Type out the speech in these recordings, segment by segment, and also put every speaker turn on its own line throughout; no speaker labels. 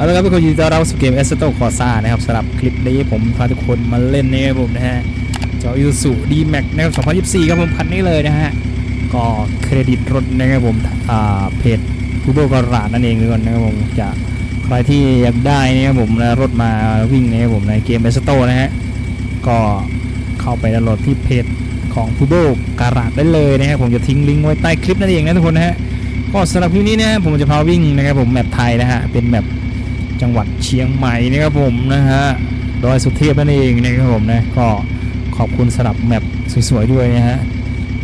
เอาละครับทุกคนยินดีต้อนรับสู่เกม a s s e t o Corsa นะครับสำหรับคลิปนี้ผมพาทุกคนมาเล่นนะครับผมนะฮะจอ Isuzu D-Max นะครับ2024ครับผมคันนี้เลยนะฮะก็เครดิตรถนะครับผมอ่าเพจผู้โบกราดนั่นเองทุกคนนะครับผมจะใครที่อยากได้นะครับผมนะรถมาวิ่งนะครับผมในเกม a s s e t o นะฮะก็เข้าไปดาวน์โหลดที่เพจของผู้โบการาดได้เลยนะครับผมจะทิ้งลิงก์ไว้ใต้คลิปนั่นเองนะทุกคนนะฮะก็สำหรับคลิปนี้นะผมจะพาวิ่งนะครับผมแมปไทยนะฮะเป็นแมป จังหวัดเชียงใหม่นะครับผมนะฮะดอยสุเทพนั่นเองนะครับผมนะก็ขอบคุณสำหรับแมปสวยๆด้วยนะฮะ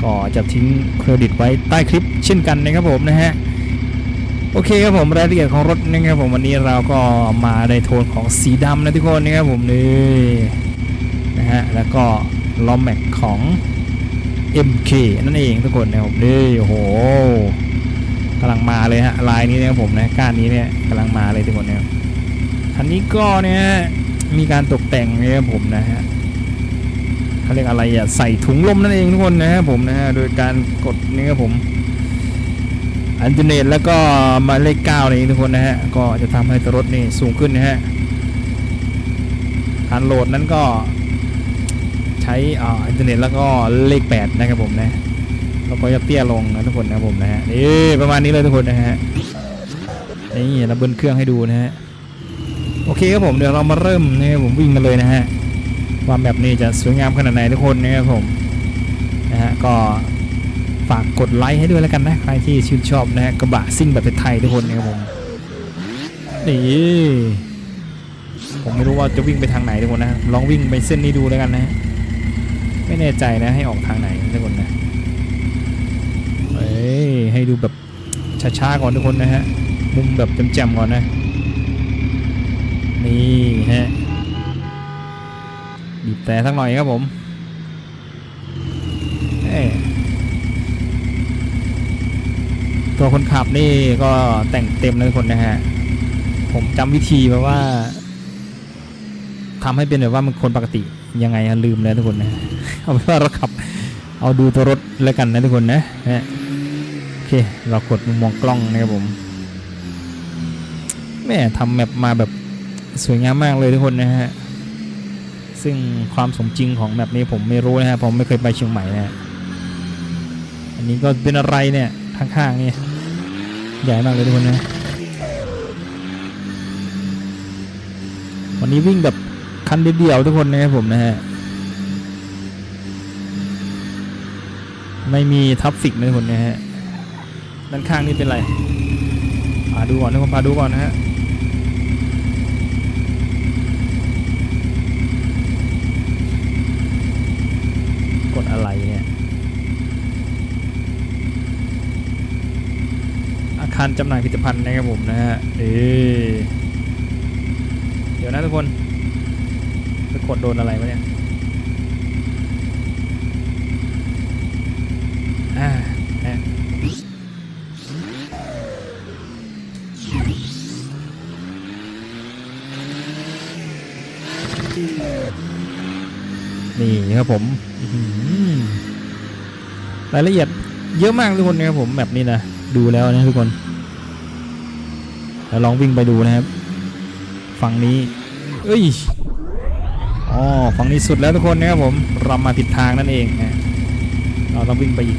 ก็จะทิ้งเครดิตไว้ใต้คลิปเช่นกันนะครับผมนะฮะโอเคครับผมรายละเอียดของรถนะครับผมวันนี้เราก็มาในโทนของสีดำนะทุกคนนะครับผมนี่นะฮะแล้วก็ล้อแม็กของ MK นั่นเองทุกคนนะครับนี่โอ้โหกำลังมาเลยฮะลายนี้นะครับผมนะก้านนี้เนี่ยกำลังมาเลยทุกคนนะครับ คันนี้ก็เนี่ยมีการตกแต่งนะครับผมนะฮะเขาเรียกอะไรอะใส่ถุงลมนั่นเองทุกคนนะครับผมนะฮะโดยการกดนี่ครับผมอันเทอร์เน็ตแล้วก็มาเลขเก้านี่ทุกคนนะฮะก็จะทำให้ตัวรถนี่สูงขึ้นนะฮะการโหลดนั้นก็ใช้อ่าอินเทอร์เน็ตแล้วก็เลขแปดนะครับผมนะแล้วก็จะเตี้ยลงนะทุกคนนะครับผมนะฮะนี่ประมาณนี้เลยทุกคนนะฮะนี่เราเบิ้ลเครื่องให้ดูนะฮะ โอเคครับผมเดี๋ยวเรามาเริ่มนะครับผมวิ่งกันเลยนะฮะว่าแบบนี้จะสวยงามขนาดไหนทุกคนนะครับผมนะฮะก็ฝากกดไลค์ให้ด้วยแล้วกันนะใครที่ชื่นชอบนะฮะกระบะซิ่งแบบไทยทุกคนนะครับผมนี่ผมไม่รู้ว่าจะวิ่งไปทางไหนทุกคนนะลองวิ่งไปเส้นนี้ดูแล้วกันนะฮะไม่แน่ใจนะให้ออกทางไหนทุกคนนะเฮ้ยให้ดูแบบช้าๆก่อนทุกคนนะฮะมุมแบบแจ่มๆก่อนนะ นี่ฮะบีบแต่สักหน่อยครับผมตัวคนขับนี่ก็แต่งเต็มเลยทุกคนนะฮะ ผมจำวิธีมาว่าทำให้เป็นแบบว่ามันคนปกติยังไงลืมแล้วทุกคนนะเอาเป็นว่าเราขับ เอาดูตัวรถแล้วกันนะทุกคนนะฮะโอเค เรากดมุมมองกล้องนะครับผมแม่ทำแมปมาแบบ สวยงามมากเลยทุกคนนะฮะ ซึ่งความสมจริงของแบบนี้ผมไม่รู้นะฮะผมไม่เคยไปเชียงใหม่นะฮะอันนี้ก็เป็นอะไรเนี่ยข้างๆนี่ใหญ่มากเลยทุกคนนะวันนี้วิ่งแบบคันเดียวๆทุกคนนะครับผมนะฮะไม่มีทับฟิกนะทุกคนนะฮะด้านข้างนี่เป็นไรพาดูก่อนทุกคนพาดูก่อนนะฮะ กด อะไรเนี่ย อาคารจำหน่ายผลิตภัณฑ์นะครับผมนะฮะเออเดี๋ยวนะทุกคนไปกดโดนอะไรวะเนี่ยอ่าฮะ นี่ครับผมรายละเอียดเยอะมากทุกคนนะครับผมแบบนี้นะดูแล้วนะทุกคนเราลองวิ่งไปดูนะครับ ฝั่งนี้ เอ้ยอ๋อฝั่งนี้สุดแล้วทุกคนนะครับผมเรามาผิดทางนั่นเองนะเราต้องวิ่งไปอีก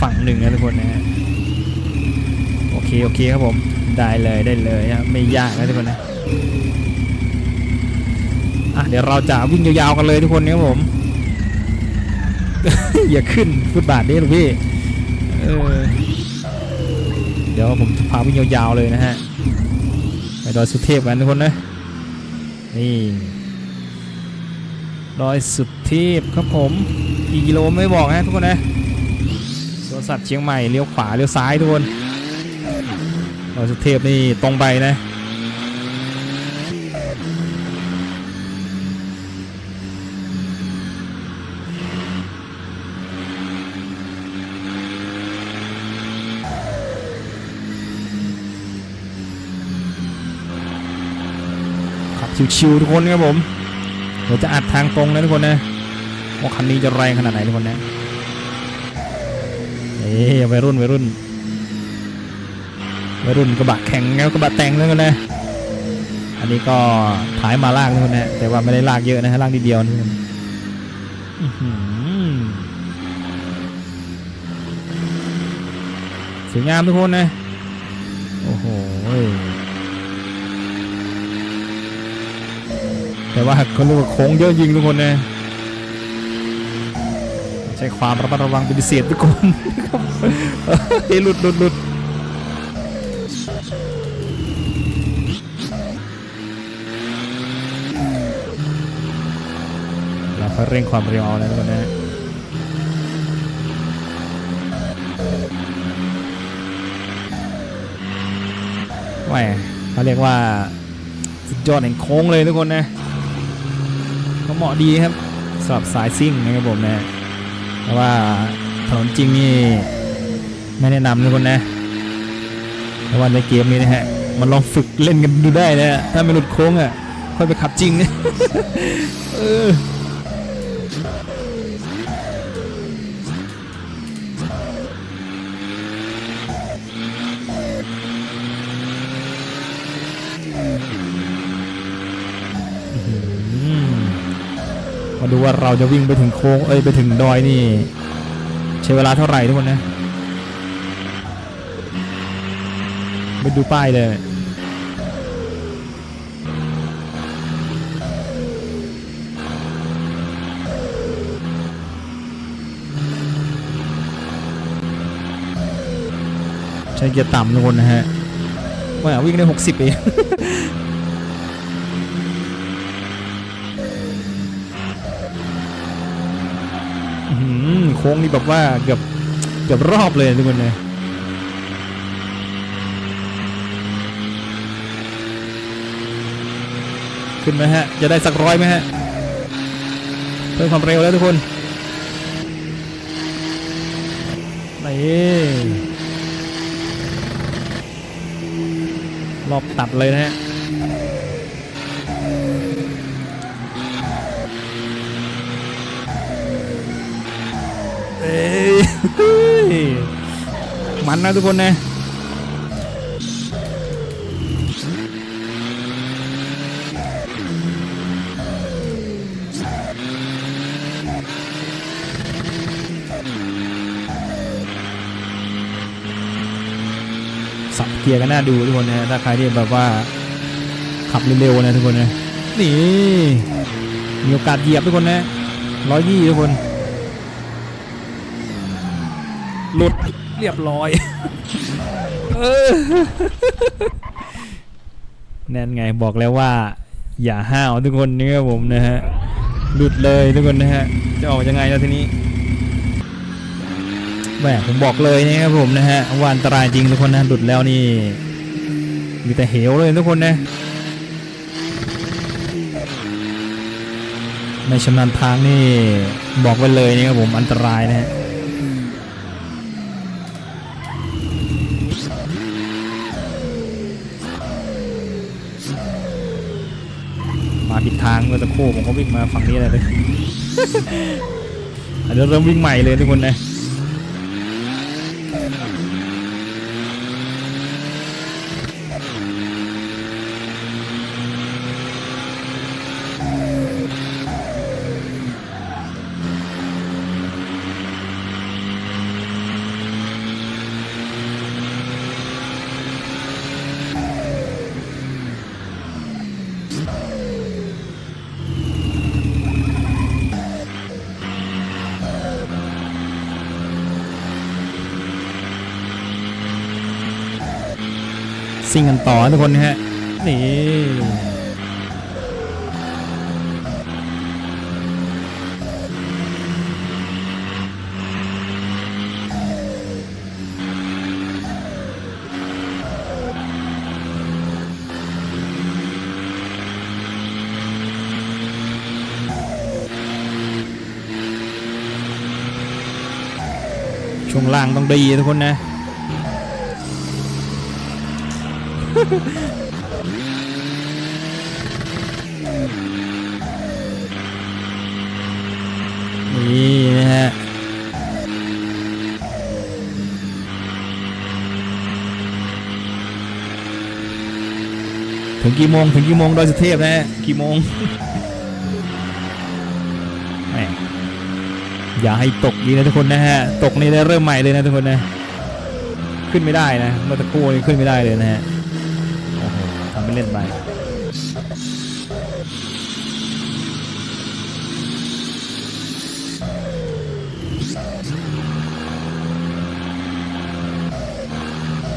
ฝั่งหนึ่งนะทุกคนนะฮะโอเคโอเคครับผมได้เลยได้เลยนะไม่ยากนะทุกคนนะ อะเดี๋ยวเราจะวิ่งยาวๆกันเลยทุกคนนะครับผม อย่าขึ้นฟุตบาทนี้หรอกพี่เออเดี๋ยวผมพาวิ่งยาวๆเลยนะฮะไปดอยสุเทพกันทุกคนนะนี่ดอยสุเทพครับผมกี่กิโลไม่บอกนะทุกคนนะสวนสัตว์เชียงใหม่เลี้ยวขวาเลี้ยวซ้ายทุกคนดอยสุเทพนี่ตรงไปนะ ชิวๆทุกคนครับผมเดี๋ยวจะอัดทางตรงนะทุกคนนะว่าคันนี้จะแรงขนาดไหนทุกคนนะเอ้ยวัยรุ่นวัยรุ่นวัยรุ่นกระบะแข่งแล้วกระบะแต่งแล้วกันนะอันนี้ก็ถ่ายมาลากทุกคนนะแต่ว่าไม่ได้ลากเยอะนะฮะลากนิดเดียวนะทุกคนสวยงามทุกคนนะโอ้โห แต่ว่าเขาเรียกว่าโค้งเยอะยิงทุกคนนะใช้ความระมัดระวังเป็นพิเศษทุกคนเฮ้ยหลุดหลุดหลุดเราก็เร่งความเร็วเอาแล้วทุกคนนะแหมเขาเรียกว่าสุดยอดแห่งโค้งเลยทุกคนนะ ก็เหมาะดีครับสำหรับสายซิ่งนะครับผมนะแต่ว่าถนนจริงนี่ไม่แนะนำทุกคนนะแต่ว่าในเกมนี้นะฮะมันลองฝึกเล่นกันดูได้นะถ้าไม่หลุดโค้งอะค่อยไปขับจริงนะเออมมาดูว่า เราจะวิ่งไปถึงโค้งเอ้ยไปถึงดอยนี่ ใช้เวลาเท่าไหร่ทุกคนนะไปดูป้ายเลยใช้เกียร์ต่ำทุกคนนะฮะว่าวิ่งได้ 60 เอง อื้อหือโค้งนี่แบบว่าเกือบเกือบรอบเลยทุกคนเลยขึ้นไหมฮะ จะได้สักร้อยไหมฮะ เพิ่มความเร็วแล้วทุกคนนี่รอบตัดเลยนะฮะ เอ้ย มันนะทุกคนนะสับเกียร์กันน่าดูทุกคนนะถ้าใครที่แบบว่าขับเร็วๆนะทุกคนนะนี่มีโอกาสเหยียบทุกคนนะร้อยยี่ทุกคน หลุดเรียบร้อยเออนั่นไงบอกแล้วว่า อย่าห้าวทุกคนนี่ครับผมนะฮะหลุดเลยทุกคนนะฮะจะออกยังไงแล้วทีนี้แหมผมบอกเลยนะครับผมนะฮะว่าอันตรายจริงทุกคนนะหลุดแล้วนี่มีแต่เหวเลยทุกคนนะไม่ชำนาญทางนี่บอกไว้เลยนะครับผมอันตรายนะฮะ มาผิด ทางเมื่อสักคผมก็วิ่งมาฝั่งนี้เลยเดี๋ยวเริ่มวิ่งใหม่เลยทุกคนนะ ซิ่งกันต่อทุกคนนะฮะนี่ช่วงล่างต้องดีทุกคนนะ นี่นะฮะถึงกี่โมง ถึงกี่โมงดอยสุเทพนะฮะกี่โมงอย่าให้ตกดีนะทุกคนนะฮะ ตกนี่ได้เริ่มใหม่เลยนะทุกคนนะ ขึ้นไม่ได้นะเมื่อตะกู้นี่ขึ้นไม่ได้เลยนะฮะ ทำไม่เล่นไป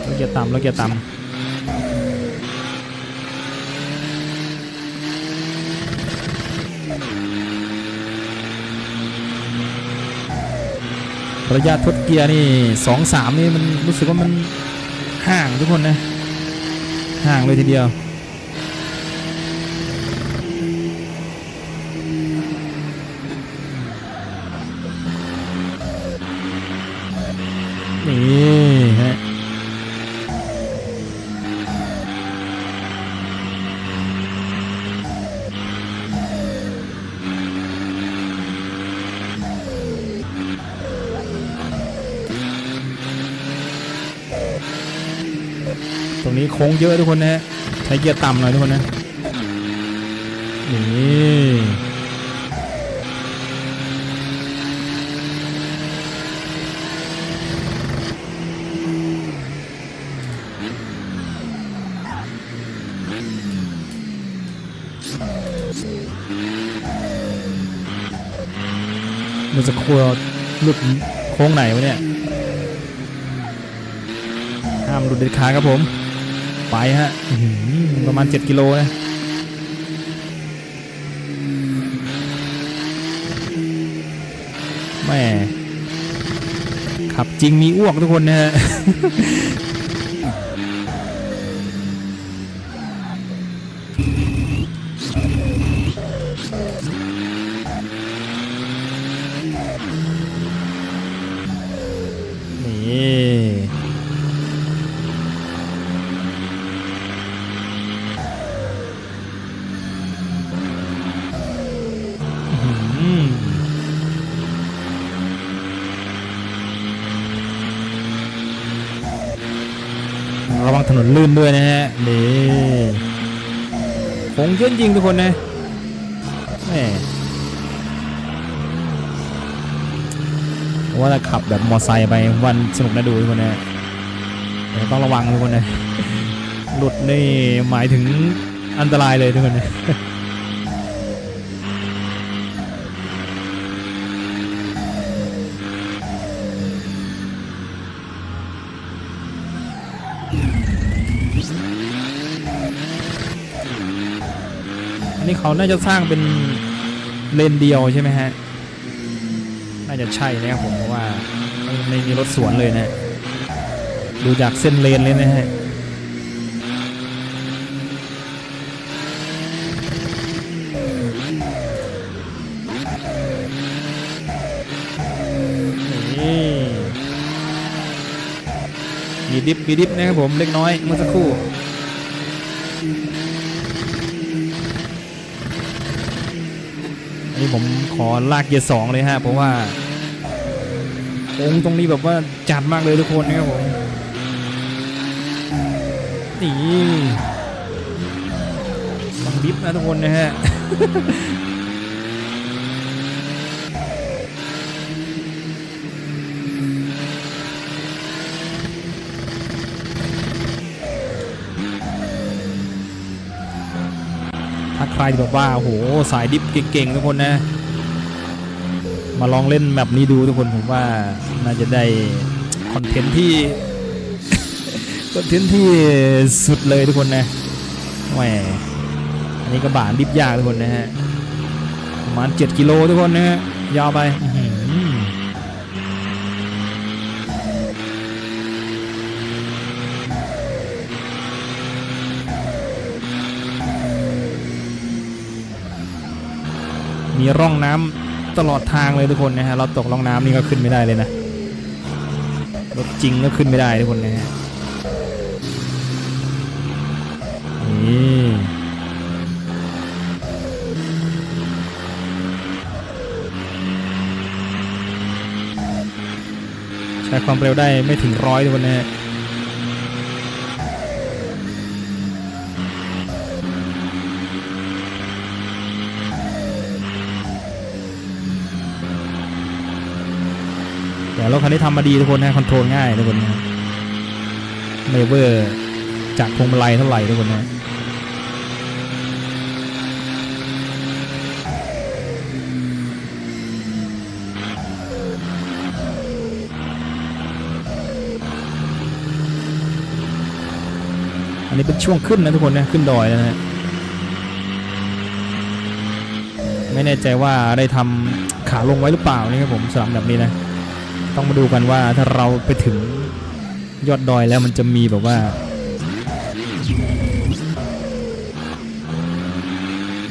รถเกียร์ต่ำรถเกียร์ต่ำระยะทดเกียร์นี่สองสามนี่มันรู้สึกว่ามันห่างทุกคนนะ ห่างเลยทีเดียว โค้งเยอะทุกคนนะใช้เกียร์ต่ำหน่อยทุกคนนะนี่มันจะครัวหลุดโค้งไหนวะเนี่ย ห้ามหลุดเด็ดขาดครับผม ไปฮะอื้อหือประมาณ 7 กิโลนะแม่ขับจริงมีอ้วกทุกคนนะฮะ ถนนลื่นด้วยนะฮะนี่คงเยอะจริงทุกคนนะแหมว่าจะขับแบบมอไซค์ไปวันสนุกนะดูทุกคนนะต่ต้องระวังทุกคนนะหลุดนี่หมายถึงอันตรายเลยทุกคนนะ นนี้เขาน่าจะสร้างเป็นเลนเดียวใช่ไหมฮะ น่าจะใช่นะครับผมเพราะว่าไม่ไม่มีรถสวนเลยนะ ดูจากเส้นเลนเลยนะฮะนี่มีดิฟมีดิฟนะครับผมเล็กน้อยเมื่อสักครู่ นี่ผมขอลากเกียร์สองเลยฮะเพราะว่าโค้งตรงนี้แบบว่าจัดมากเลยทุกคนนะครับผมนี่บังดิฟนะทุกคนนะฮะ ใครแบบว่าโอ้โหสายดิฟเก่งๆทุกคนนะ มาลองเล่นแบบนี้ดูทุกคนผมว่าน่าจะได้คอนเทนต์ที่คอนเทนต์ที่สุดเลยทุกคนนะแหมอันนี้กระบาดิฟยากทุกคนนะฮะประมาณ7กิโลทุกคนนะฮะยาวไปอื้อหือ มีร่องน้ำตลอดทางเลยทุกคนนะฮะเราตกร่องน้ำนี่ก็ขึ้นไม่ได้เลยนะรถจริงก็ขึ้นไม่ได้ทุกคนนะฮะนี่ใช้ความเร็วได้ไม่ถึงร้อยทุกคนนะฮะ รถคันนี้ทำมาดีทุกคนนะคอนโทรลง่ายทุกคนนะไม่เวอร์จากพวงมาลัยเท่าไหร่ทุกคนนะอันนี้เป็นช่วงขึ้นนะทุกคนนะขึ้นดอยแล้วนะไม่แน่ใจว่าได้ทำขาลงไว้หรือเปล่านี่ครับผมสำหรับแบบนี้นะ ต้องมาดูกันว่าถ้าเราไปถึงยอดดอยแล้วมันจะมีแบบว่า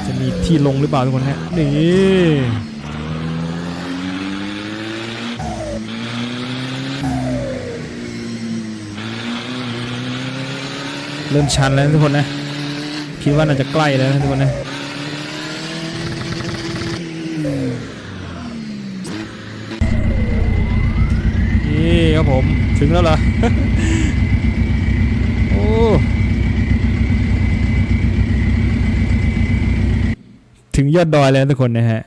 จะมีที่ลงหรือเปล่าทุกคนฮะนี่เริ่มชันแล้วทุกคนนะ คิดว่าน่าจะใกล้แล้วทุกคนนะ นี่ครับ ผมถึงแล้วเหรอ โอ้ ถึงยอดดอยแล้วทุกคนนะฮะ